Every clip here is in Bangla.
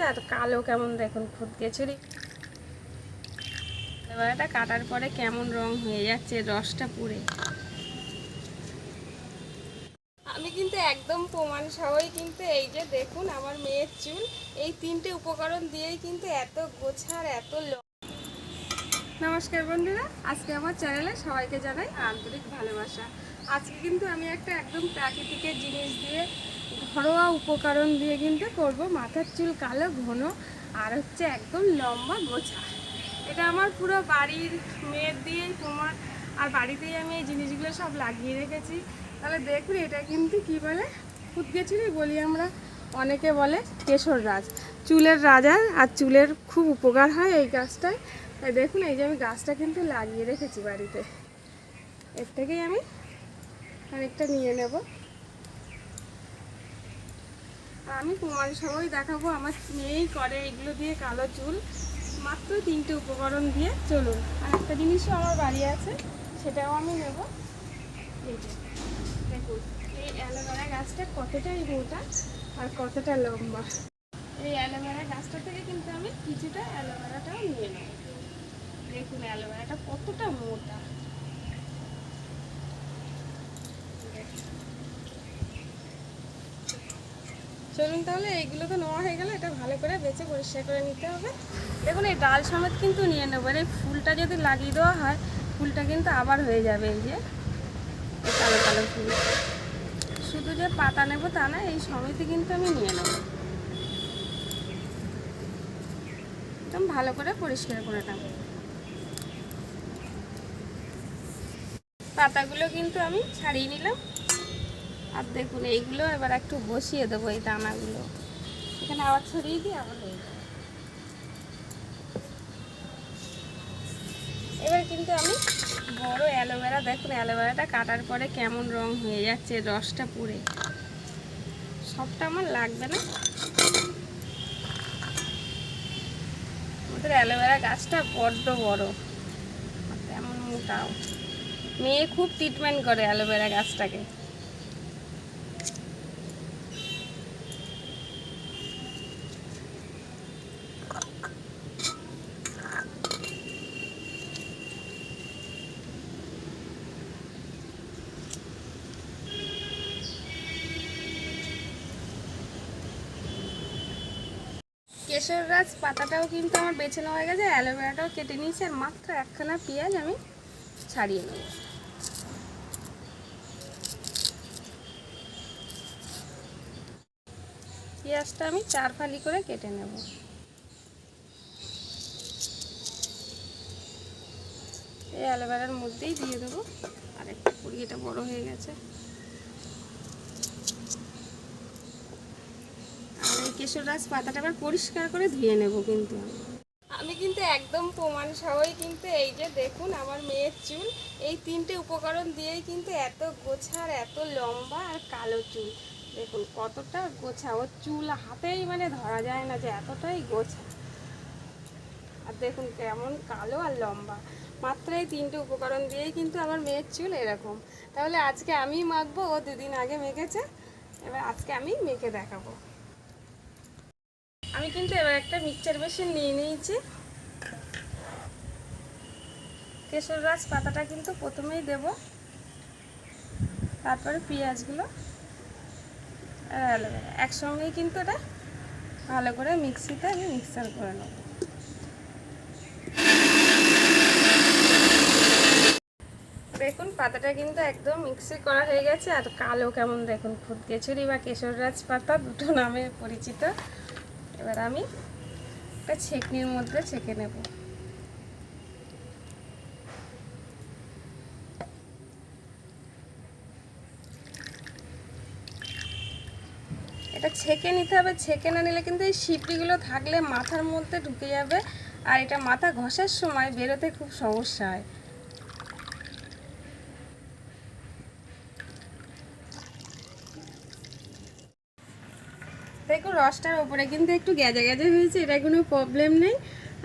গেছে আর কালো কেমন দেখুন, খুদ গেছুরি এবার এটা কাটার পরে কেমন রং হয়ে যাচ্ছে, রসটা পুড়ে। আমি কিন্তু একদম প্রমাণ সহই কিন্তু এই যে দেখুন, আমার মেয়ের চুল। এই তিনটে উপকরণ দিয়েই কিন্তু এত গোছার, এত নমস্কার বন্ধুরা, আজকে আমার চ্যানেলে সবাইকে জানাই আন্তরিক ভালোবাসা। আজকে কিন্তু আমি একটা একদম প্রাকৃতিকের জিনিস দিয়ে ঘরোয়া উপকরণ দিয়ে কিন্তু করব। মাথার চুল কালো, ঘন, আর হচ্ছে একদম লম্বা গোছা। এটা আমার পুরো বাড়ির মেয়ের দিয়েই, তোমার, আর বাড়িতেই আমি এই জিনিসগুলো সব লাগিয়ে রেখেছি। তাহলে দেখুন এটা কিন্তু কি বলে? ফুটগেছিলি বলি আমরা, অনেকে বলে কেশর রাজ। চুলের রাজা, আর চুলের খুব উপকার হয় এই গাছটায়। তাই দেখুন এই যে আমি গাছটা কিন্তু লাগিয়ে রেখেছি বাড়িতে। এর থেকেই আমি অনেকটা নিয়ে নেব। আমি প্রমাণ সবাই দেখাবো, আমার মেয়েই করে এগুলো দিয়ে কালো চুল। মাত্র তিনটে উপকরণ দিয়ে, চলুন। আর একটা জিনিসও আমার বাড়ি আছে, সেটাও আমি নেব। এই দেখুন এই অ্যালোভেরা গাছটা কতটাই মোটা আর কতটা লম্বা। এই অ্যালোভেরা গাছটা থেকে কিন্তু আমি কিছুটা অ্যালোভেরাটাও নিয়ে নেব। দেখুন, অ্যালোভেরাটা কতটা মোটা। চলুন তাহলে, এইগুলো তো নেওয়া হয়ে গেলে, এটা ভালো করে বেছে পরিষ্কার করে নিতে হবে। দেখুন, এই ডাল সমেত কিন্তু নিয়ে নেব। এই ফুলটা যদি লাগিয়ে দেওয়া হয়, ফুলটা কিন্তু আবার হয়ে যাবে এই যে কালো কালো ফুল। শুধু যে পাতা নেব তা না, এই সমিতি কিন্তু আমি নিয়ে নেব। একদম ভালো করে পরিষ্কার করে নেব। পাতাগুলো কিন্তু আমি ছাড়িয়ে নিলাম। আর দেখুন, এইগুলো এবার একটু বসিয়ে দেবো এই দানাগুলো। এখানে আবার ছড়িয়ে দিই আবার এবার কিন্তু আমি বড় অ্যালোভেরা, দেখুন অ্যালোভেরাটা কাটার পরে কেমন রং হয়ে যাচ্ছে, রসটা পুড়ে। সবটা আমার লাগবে না। আমাদের অ্যালোভেরা গাছটা বড্ড বড়। তেমন মোটাও। মেয়ে খুব ট্রিটমেন্ট করে অ্যালোভেরা গাছটাকে। কেশর গাছ পাতাটাও কিন্তু আমার বেছে নেওয়া হয়ে গেছে, অ্যালোভেরাটাও কেটে নিয়েছি, আর মাত্র একখানা পেঁয়াজ আমি ছাড়িয়ে নেব। পেঁয়াজটা আমি চার ফালি করে কেটে নেব। এই অ্যালোভেরার মধ্যেই দিয়ে দেবো। আর একটা কুড়ি এটা বড় হয়ে গেছে। এই কেশররাজ পাতাটা আবার পরিষ্কার করে ধুয়ে নেব কিন্তু আমি। কিন্তু একদম প্রমাণ সহই কিন্তু এই যে দেখুন আমার মেয়ের চুল, এই তিনটে উপকরণ দিয়েই কিন্তু এত গোছা আর এত লম্বা আর কালো চুল। দেখুন কতটা গোছা, ওর চুল হাতেই মানে ধরা যায় না যে এতটাই গোছা। আর দেখুন কেমন কালো আর লম্বা। মাত্র এই তিনটে উপকরণ দিয়েই কিন্তু আমার মেয়ের চুল এরকম। তাহলে আজকে আমি মাখবো, ও দুদিন আগে মেখেছে। এবার আজকে আমি মেখে দেখাবো। আমি কিন্তু এবার একটা মিক্সচার মেশিন নিয়ে নিয়েছি। কেশর গাছ পাতাটা কিন্তু প্রথমেই দেব। তারপরে পেঁয়াজগুলো আর অ্যালোভেরা। একসঙ্গেই কিন্তু এটা ভালো করে মিক্সিতে আমি মিক্সার করে নেব। দেখুন, পাতাটা কিন্তু একদম মিক্সি করা হয়ে গেছে। আর কালো কেমন দেখুন কেচুরি বা কেশররাজ পাতা দুটো নামে পরিচিত। এবার আমি একটা ছেকনির মধ্যে ছেঁকে নেব। এটা ছেঁকে নিতে হবে, ছেঁকে না নিলে কিন্তু এই শিপড়িগুলো থাকলে মাথার মধ্যে ঢুকে যাবে। আর এটা মাথা ঘষার সময় বেরোতে খুব সমস্যা হয়। দেখুন রসটার ওপরে কিন্তু একটু গ্যাজা গ্যাজা হয়েছে, এটা কোনো প্রবলেম নেই।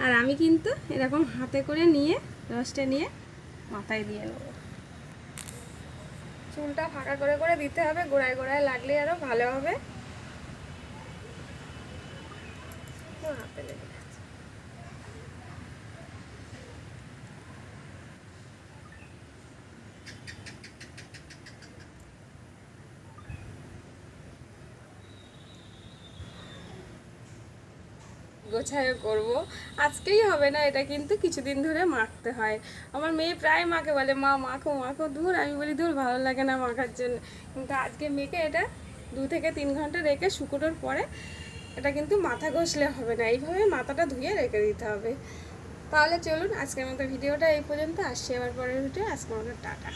আর আমি কিন্তু এরকম হাতে করে নিয়ে, রসটা নিয়ে মাথায় দিয়ে নেব চুলটা ফাঁকা করে করে দিতে হবে, গোড়ায় গোড়ায় লাগলে আরও ভালো হবে। গোছায় করব। আজকেই হবে না, এটা কিন্তু কিছুদিন ধরে মাখতে হয়। আমার মেয়ে প্রায় মাকে বলে, মা, মাখো মাখো দূর আমি বলি দূর ভালো লাগে না মাখার জন্য। কিন্তু আজকে মেখে এটা দু থেকে তিন ঘণ্টা রেখে শুকোনোর পরে এটা কিন্তু মাথা ঘষলে হবে না। এইভাবে মাথাটা ধুয়ে রেখে দিতে হবে। তাহলে চলুন, আজকের মতো ভিডিওটা এই পর্যন্ত। আসছি আবার পরের ভিডিও আজকের মতো টাটা।